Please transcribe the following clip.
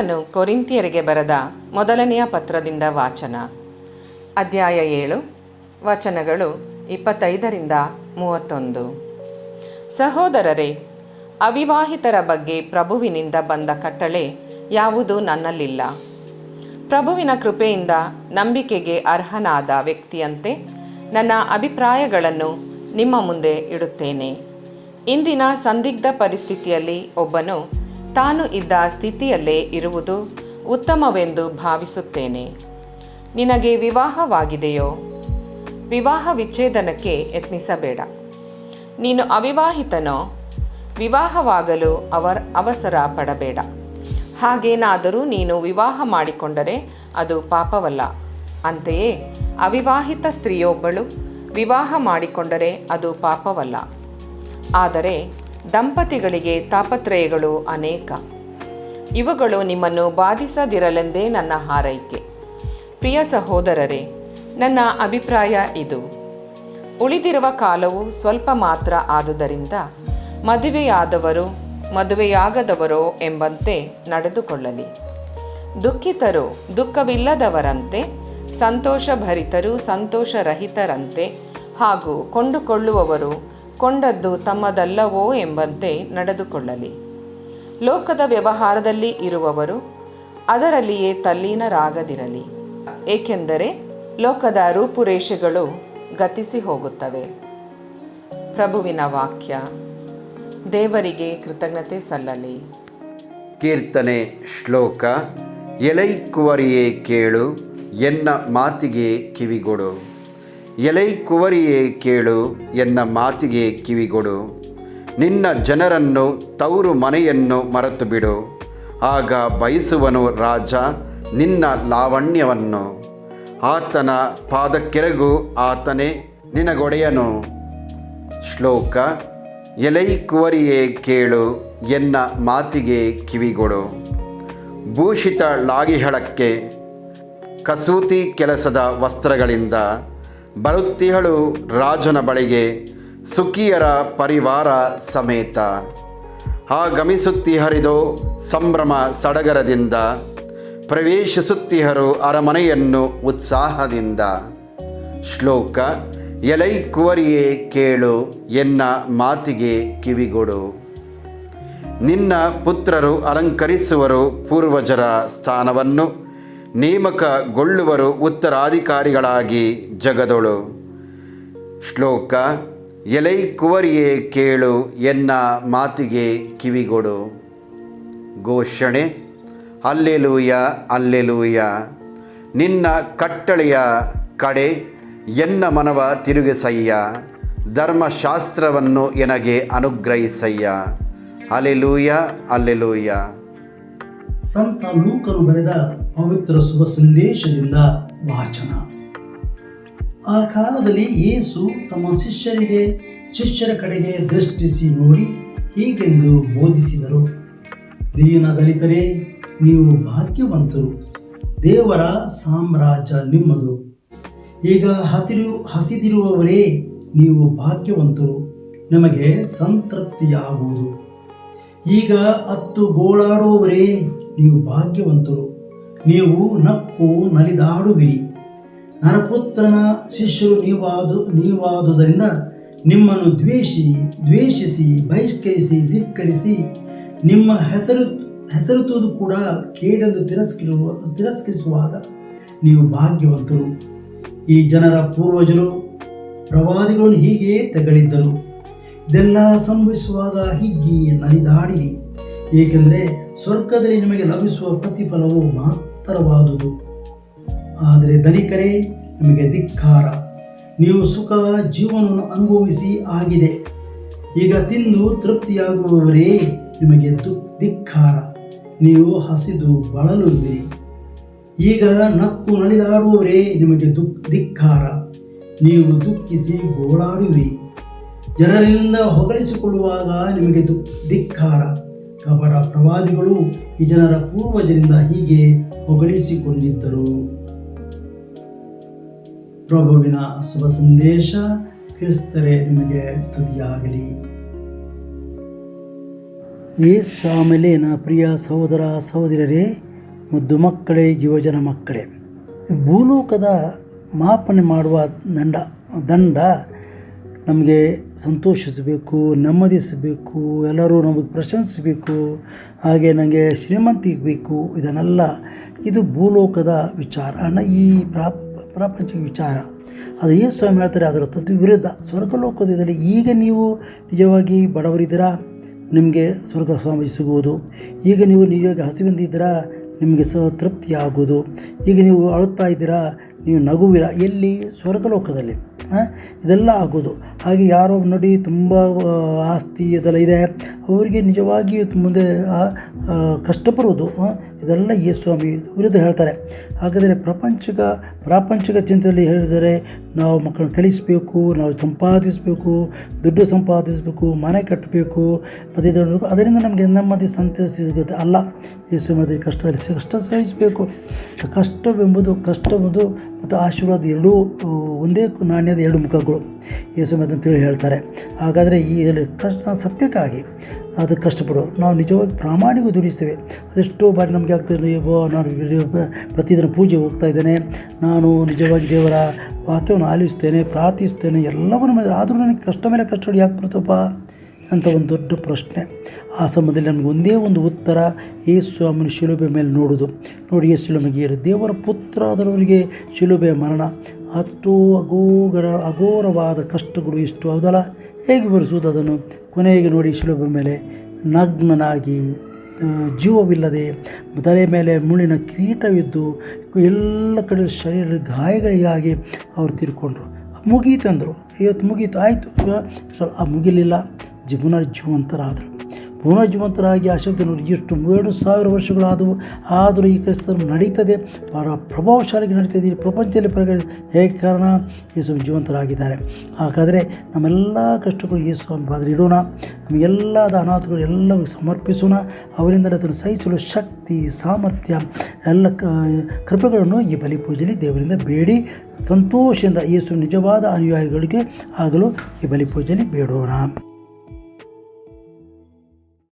ಪೌಲನು ಕೊರಿಂತಿಯರಿಗೆ ಬರೆದ ಮೊದಲನೆಯ ಪತ್ರದಿಂದ ವಾಚನ. ಅಧ್ಯಾಯ ಏಳು, ವಚನಗಳು ಇಪ್ಪತ್ತೈದರಿಂದ ಮೂವತ್ತೊಂದು. ಸಹೋದರರೇ, ಅವಿವಾಹಿತರ ಬಗ್ಗೆ ಪ್ರಭುವಿನಿಂದ ಬಂದ ಕಟ್ಟಳೆ ಯಾವುದೂ ನನ್ನಲ್ಲಿಲ್ಲ. ಪ್ರಭುವಿನ ಕೃಪೆಯಿಂದ ನಂಬಿಕೆಗೆ ಅರ್ಹನಾದ ವ್ಯಕ್ತಿಯಂತೆ ನನ್ನ ಅಭಿಪ್ರಾಯಗಳನ್ನು ನಿಮ್ಮ ಮುಂದೆ ಇಡುತ್ತೇನೆ. ಇಂದಿನ ಸಂದಿಗ್ಧ ಪರಿಸ್ಥಿತಿಯಲ್ಲಿ ಒಬ್ಬನು ತಾನು ಇದ್ದ ಸ್ಥಿತಿಯಲ್ಲೇ ಇರುವುದು ಉತ್ತಮವೆಂದು ಭಾವಿಸುತ್ತೇನೆ. ನಿನಗೆ ವಿವಾಹವಾಗಿದೆಯೋ? ವಿವಾಹ ವಿಚ್ಛೇದನಕ್ಕೆ ಯತ್ನಿಸಬೇಡ. ನೀನು ಅವಿವಾಹಿತನೋ? ವಿವಾಹವಾಗಲು ಅವರ್ ಅವಸರ ಪಡಬೇಡ. ಹಾಗೇನಾದರೂ ನೀನು ವಿವಾಹ ಮಾಡಿಕೊಂಡರೆ ಅದು ಪಾಪವಲ್ಲ. ಅಂತೆಯೇ, ಅವಿವಾಹಿತ ಸ್ತ್ರೀಯೊಬ್ಬಳು ವಿವಾಹ ಮಾಡಿಕೊಂಡರೆ ಅದು ಪಾಪವಲ್ಲ. ಆದರೆ ದಂಪತಿಗಳಿಗೆ ತಾಪತ್ರಯಗಳು ಅನೇಕ. ಇವುಗಳು ನಿಮ್ಮನ್ನು ಬಾಧಿಸದಿರಲೆಂದೇ ನನ್ನ ಹಾರೈಕೆ. ಪ್ರಿಯ ಸಹೋದರರೇ, ನನ್ನ ಅಭಿಪ್ರಾಯ ಇದು. ಉಳಿದಿರುವ ಕಾಲವು ಸ್ವಲ್ಪ ಮಾತ್ರ ಆದುದರಿಂದ ಮದುವೆಯಾದವರು, ಮದುವೆಯಾಗದವರೋ ಎಂಬಂತೆ ನಡೆದುಕೊಳ್ಳಲಿ. ದುಃಖಿತರು, ದುಃಖವಿಲ್ಲದವರಂತೆ, ಸಂತೋಷಭರಿತರು, ಸಂತೋಷರಹಿತರಂತೆ ಹಾಗೂ ಕೊಂಡುಕೊಳ್ಳುವವರು ಕೊಂಡದ್ದು ತಮ್ಮದಲ್ಲವೋ ಎಂಬಂತೆ ನಡೆದುಕೊಳ್ಳಲಿ. ಲೋಕದ ವ್ಯವಹಾರದಲ್ಲಿ ಇರುವವರು ಅದರಲ್ಲಿಯೇ ತಲ್ಲೀನರಾಗದಿರಲಿ. ಏಕೆಂದರೆ ಲೋಕದ ರೂಪುರೇಷೆಗಳು ಗತಿಸಿ ಹೋಗುತ್ತವೆ. ಪ್ರಭುವಿನ ವಾಕ್ಯ, ದೇವರಿಗೆ ಕೃತಜ್ಞತೆ ಸಲ್ಲಲಿ. ಕೀರ್ತನೆ ಶ್ಲೋಕ, ಎಲೈ ಕುವರಿಯೇ ಕೇಳು, ಎನ್ನ ಮಾತಿಗೆ ಕಿವಿಗೊಡು. ಎಲೈ ಕುವರಿಯೇ ಕೇಳು, ಎನ್ನ ಮಾತಿಗೆ ಕಿವಿಗೊಡು. ನಿನ್ನ ಜನರನ್ನು, ತವರು ಮನೆಯನ್ನು ಮರೆತು ಬಿಡು ಆಗ ಬಯಸುವನು ರಾಜ, ನಿನ್ನ ಲಾವಣ್ಯವನ್ನು. ಆತನ ಪಾದಕ್ಕೆರಗು ಆತನೇ ನಿನಗೊಡೆಯನು. ಶ್ಲೋಕ, ಎಲೈ ಕುವರಿಯೇ ಕೇಳು, ಎನ್ನ ಮಾತಿಗೆ ಕಿವಿಗೊಡು. ಭೂಷಿತ ಲಾಗಿಹಳಕ್ಕೆ, ಕಸೂತಿ ಕೆಲಸದ ವಸ್ತ್ರಗಳಿಂದ ಬರುತ್ತಿಹಳು ರಾಜನ ಬಳಿಗೆ ಸುಖಿಯರ ಪರಿವಾರ ಸಮೇತ. ಆಗಮಿಸುತ್ತಿಹರಿದೋ ಸಂಭ್ರಮ ಸಡಗರದಿಂದ ಪ್ರವೇಶಿಸುತ್ತಿಹರು ಅರಮನೆಯನ್ನು ಉತ್ಸಾಹದಿಂದ. ಶ್ಲೋಕ, ಎಲೈ ಕುವರಿಯೇ ಕೇಳು, ಎನ್ನ ಮಾತಿಗೆ ಕಿವಿಗೊಡು. ನಿನ್ನ ಪುತ್ರರು ಅಲಂಕರಿಸುವರು ಪೂರ್ವಜರ ಸ್ಥಾನವನ್ನು ನೇಮಕಗೊಳ್ಳುವರು ಉತ್ತರಾಧಿಕಾರಿಗಳಾಗಿ ಜಗದೊಳು. ಶ್ಲೋಕ, ಎಲೈ ಕುವರಿಯೇ ಕೇಳು ಎನ್ನ ಮಾತಿಗೆ ಕಿವಿಗೊಡು. ಘೋಷಣೆ, ಅಲ್ಲೆಲೂಯ ಅಲ್ಲೆಲೂಯ. ನಿನ್ನ ಕಟ್ಟಳೆಯ ಕಡೆ ಎನ್ನ ಮನವ ತಿರುಗಿಸಯ್ಯ. ಧರ್ಮಶಾಸ್ತ್ರವನ್ನು ಎನಗೆ ಅನುಗ್ರಹಿಸಯ್ಯ. Alleluia alleluia. ಸಂತ ಲೂಕನು ಬರೆದ ಪವಿತ್ರ ಶುಭ ಸಂದೇಶದಿಂದ ವಾಚನ. ಆ ಕಾಲದಲ್ಲಿ ಯೇಸು ತಮ್ಮ ಶಿಷ್ಯರಿಗೆ, ಶಿಷ್ಯರ ಕಡೆಗೆ ದೃಷ್ಟಿಸಿ ನೋಡಿ ಹೀಗೆಂದು ಬೋಧಿಸಿದರು. ದೀನ ದಲಿತರೇ ನೀವು ಭಾಗ್ಯವಂತರು. ದೇವರ ಸಾಮ್ರಾಜ್ಯ ನಿಮ್ಮದು. ಈಗ ಹಸಿರು, ಹಸಿದಿರುವವರೇ, ನೀವು ಭಾಗ್ಯವಂತರು. ನಿಮಗೆ ಸಂತೃಪ್ತಿಯಾಗುವುದು. ಈಗ ಹತ್ತು ಗೋಳಾಡುವವರೇ ನೀವು ಭಾಗ್ಯವಂತರು. ನೀವು ನಕ್ಕು ನಲಿದಾಡುವಿರಿ. ನರಪುತ್ರನ ಶಿಷ್ಯರು ನೀವಾದು, ನೀವಾದುದರಿಂದ ನಿಮ್ಮನ್ನು ದ್ವೇಷಿ, ದ್ವೇಷಿಸಿ, ಬಹಿಷ್ಕರಿಸಿ, ಧಿಕ್ಕರಿಸಿ ನಿಮ್ಮ ಹೆಸರು ಹೆಸರುತ್ತುವುದು ಕೂಡ ಕೇಡೆಂದು ತಿರಸ್ಕರಿಸುವ ತಿರಸ್ಕರಿಸುವಾಗ ನೀವು ಭಾಗ್ಯವಂತರು. ಈ ಜನರ ಪೂರ್ವಜರು ಪ್ರವಾದಿಗಳನ್ನು ಹೀಗೆ ತೆಗಳಿದ್ದರು. ಇದೆಲ್ಲ ಸಂಭವಿಸುವಾಗ ಹಿಗ್ಗಿ ನಲಿದಾಡಿರಿ. ಏಕೆಂದರೆ ಸ್ವರ್ಗದಲ್ಲಿ ನಿಮಗೆ ಲಭಿಸುವ ಪ್ರತಿಫಲವು ಮಾತ್ರವಾದುದು. ಆದರೆ ಧನಿಕರೇ, ನಿಮಗೆ ಧಿಕ್ಕಾರ. ನೀವು ಸುಖ ಜೀವನವನ್ನು ಅನುಭವಿಸಿ ಆಗಿದೆ. ಈಗ ತಿಂದು ತೃಪ್ತಿಯಾಗುವವರೇ, ನಿಮಗೆ ಧಿಕ್ಕಾರ. ನೀವು ಹಸಿದು ಬಳಲುವಿರಿ. ಈಗ ನಕ್ಕು ನಲಿದಾಡುವವರೇ, ನಿಮಗೆ ದುಃಖ ಧಿಕ್ಕಾರ. ನೀವು ದುಃಖಿಸಿ ಗೋಳಾಡುವಿರಿ. ಜನರಿಂದ ಹೊಗಳಿಸಿಕೊಳ್ಳುವಾಗ ನಿಮಗೆ ದುಃಖ ಧಿಕ್ಕಾರ. ಕಪಟ ಪ್ರವಾದಿಗಳು ಈ ಜನರ ಪೂರ್ವಜರಿಂದ ಹೀಗೆ ಹೊಗಳಿಸಿಕೊಂಡಿದ್ದರು. ಪ್ರಭುವಿನ ಶುಭ ಸಂದೇಶ ಕ್ರಿಸ್ತರೇ ನಿಮಗೆ ಸ್ತುತಿಯಾಗಲಿ. ಈ ಆಮೇಲೆ ನನ್ನ ಪ್ರಿಯ ಸಹೋದರ ಸಹೋದರರೇ ಮುದ್ದು ಮಕ್ಕಳೇ, ಯುವಜನ ಮಕ್ಕಳೇ, ಭೂಲೋಕದ ಮಾಪನೆ ಮಾಡುವ ದಂಡ ದಂಡ ನಮಗೆ ಸಂತೋಷಿಸಬೇಕು, ನೆಮ್ಮದಿಸಬೇಕು, ಎಲ್ಲರೂ ನಮಗೆ ಪ್ರಶಂಸಿಸಬೇಕು, ಹಾಗೆ ನನಗೆ ಶ್ರೀಮಂತಿಗೆ ಬೇಕು, ಇದನ್ನೆಲ್ಲ ಇದು ಭೂಲೋಕದ ವಿಚಾರ ಅನ್ನ ಈ ಪ್ರಾಪ ಪ್ರಾಪಂಚಿಕ ವಿಚಾರ. ಅದು ಏನು ಸ್ವಾಮಿ ಹೇಳ್ತಾರೆ, ಅದರ ತತ್ವ ವಿರುದ್ಧ. ಸ್ವರ್ಗಲೋಕದಲ್ಲಿ ಈಗ ನೀವು ನಿಜವಾಗಿ ಬಡವರಿದ್ದೀರಾ? ನಿಮಗೆ ಸ್ವರ್ಗ ಸ್ವಾಮಿ ಸಿಗುವುದು. ಈಗ ನೀವು ನಿಜವಾಗಿ ಹಸಿವಿಂದಿದ್ದೀರಾ ನಿಮಗೆ ಸ ತೃಪ್ತಿ ಆಗುವುದು ಈಗ ನೀವು ಅಳುತ್ತಾ ಇದ್ದೀರಾ? ನೀವು ನಗುವಿರ? ಎಲ್ಲಿ? ಸ್ವರ್ಗಲೋಕದಲ್ಲಿ? ಇದೆಲ್ಲ ಆಗೋದು. ಹಾಗೆ ಯಾರೋ ನೋಡಿ ತುಂಬ ಆಸ್ತಿ ಇದೆಲ್ಲ ಇದೆ. ಅವರಿಗೆ ನಿಜವಾಗಿಯೂ ಮುಂದೆ ಕಷ್ಟಪಡುವುದು ಇದೆಲ್ಲ ಯೇಸು ಸ್ವಾಮಿ ವಿರುದ್ಧ ಹೇಳ್ತಾರೆ. ಹಾಗಾದರೆ ಪ್ರಪಂಚಿಕ ಪ್ರಾಪಂಚಿಕ ಚಿಂತೆಯಲ್ಲಿ ಹೇಳಿದರೆ ನಾವು ಮಕ್ಕಳನ್ನ ಕಲಿಸಬೇಕು, ನಾವು ಸಂಪಾದಿಸಬೇಕು, ದುಡ್ಡು ಸಂಪಾದಿಸಬೇಕು, ಮನೆ ಕಟ್ಟಬೇಕು ಮತ್ತು ಅದರಿಂದ ನಮಗೆ ನೆಮ್ಮದಿ, ಸಂತೋಷ ಸಿಗುತ್ತೆ. ಅಲ್ಲ, ಯೇಸು ಮಾಡಿದ ಕಷ್ಟದಲ್ಲಿ ಕಷ್ಟ ಸಹಿಸಬೇಕು. ಕಷ್ಟವೆಂಬುದು ಕಷ್ಟವೆಂಬುದು ಮತ್ತು ಆಶೀರ್ವಾದ ಎರಡೂ ಒಂದೇ ನಾಣ್ಯದ ಎರಡು ಮುಖಗಳು. ಯೇಸು ಅಂತ ಅಂತೇಳಿ ಹೇಳ್ತಾರೆ. ಹಾಗಾದರೆ ಈ ಕಷ್ಟ ಸತ್ಯಕ್ಕಾಗಿ ಅದು ಕಷ್ಟಪಡು. ನಾವು ನಿಜವಾಗಿ ಪ್ರಾಮಾಣಿಕ ದುಡಿಸ್ತೇವೆ. ಅದೆಷ್ಟೋ ಬಾರಿ ನಮಗೆ ಆಗ್ತದೆ ನಾನು ಪ್ರತಿದಿನ ಪೂಜೆ ಹೋಗ್ತಾ ಇದ್ದೇನೆ. ನಾನು ನಿಜವಾಗಿ ದೇವರ ವಾಕ್ಯವನ್ನು ಆಲಿಸ್ತೇನೆ, ಪ್ರಾರ್ಥಿಸ್ತೇನೆ, ಎಲ್ಲವನ್ನು ಮಾಡಿದೆ. ಆದರೂ ನನಗೆ ಕಷ್ಟ ಮೇಲೆ ಕಷ್ಟ ಯಾಕೆ ಬರ್ತಪ್ಪ ಅಂತ ಒಂದು ದೊಡ್ಡ ಪ್ರಶ್ನೆ. ಆ ಸಮಯದಲ್ಲಿ ನಮಗೆ ಒಂದೇ ಒಂದು ಉತ್ತರ, ಯೇಸು ಅಮ್ಮನ ಶಿಲುಬೆ ಮೇಲೆ ನೋಡೋದು ನೋಡಿ, ಯೇಸು ನಮಗೆ ಏರು. ದೇವರ ಪುತ್ರ ಆದವರಿಗೆ ಶಿಲುಬೆ ಮರಣ. ಅಷ್ಟು ಅಗೋಗರ ಅಘೋರವಾದ ಕಷ್ಟಗಳು ಇಷ್ಟು ಹೌದಲ್ಲ? ಹೇಗೆ ಬರೆಸುವುದು ಅದನ್ನು? ಕೊನೆಗೆ ನೋಡಿ ಶಿಲುಬೆ ಮೇಲೆ ನಗ್ನನಾಗಿ ಜೀವವಿಲ್ಲದೆ ತಲೆ ಮೇಲೆ ಮುಳ್ಳಿನ ಕಿರೀಟವಿದ್ದು ಎಲ್ಲ ಕಡೆ ಶರೀರ ಗಾಯಗಳಿಗಾಗಿ ಅವರು ತೀರ್ಕೊಂಡ್ರು. ಮುಗೀತು ಅಂದರು. ಇವತ್ತು ಮುಗೀತು. ಆಯಿತು. ಆ ಮುಗಿಲಿಲ್ಲ. ಜೀವನ ಜೀವಂತರಾದರು. ಪುನಃ ಜೀವಂತರಾಗಿ ಶಕ್ತಿಯನ್ನು ಎಷ್ಟು ಎರಡು ಸಾವಿರ ವರ್ಷಗಳಾದವು. ಆದರೂ ಈ ಕ್ರೈಸ್ತರು ನಡೀತದೆ ಬಹಳ ಪ್ರಭಾವಶಾಲಿಗೆ ನಡೀತದೆ. ಈ ಪ್ರಪಂಚದಲ್ಲಿ ಪ್ರಗ ಹೇಗೆ ಕಾರಣ? ಯೇಸು ಜೀವಂತರಾಗಿದ್ದಾರೆ. ಹಾಗಾದರೆ ನಮ್ಮೆಲ್ಲ ಕಷ್ಟಗಳು ಯೇಸು ಬಾದ್ರೆ ಇಡೋಣ. ನಮಗೆಲ್ಲದ ಅನಾಥಗಳು ಎಲ್ಲವೂ ಸಮರ್ಪಿಸೋಣ. ಅವರಿಂದ ಅದನ್ನು ಸಹಿಸಲು ಶಕ್ತಿ, ಸಾಮರ್ಥ್ಯ, ಎಲ್ಲ ಕೃಪೆಗಳನ್ನು ಈ ಬಲಿಪೂಜೆಯಲ್ಲಿ ದೇವರಿಂದ ಬೇಡಿ. ಸಂತೋಷದಿಂದ ಯೇಸು ನಿಜವಾದ ಅನುಯಾಯಿಗಳಿಗೆ ಆಗಲು ಈ ಬಲಿಪೂಜೆಯಲ್ಲಿ ಬೇಡೋಣ.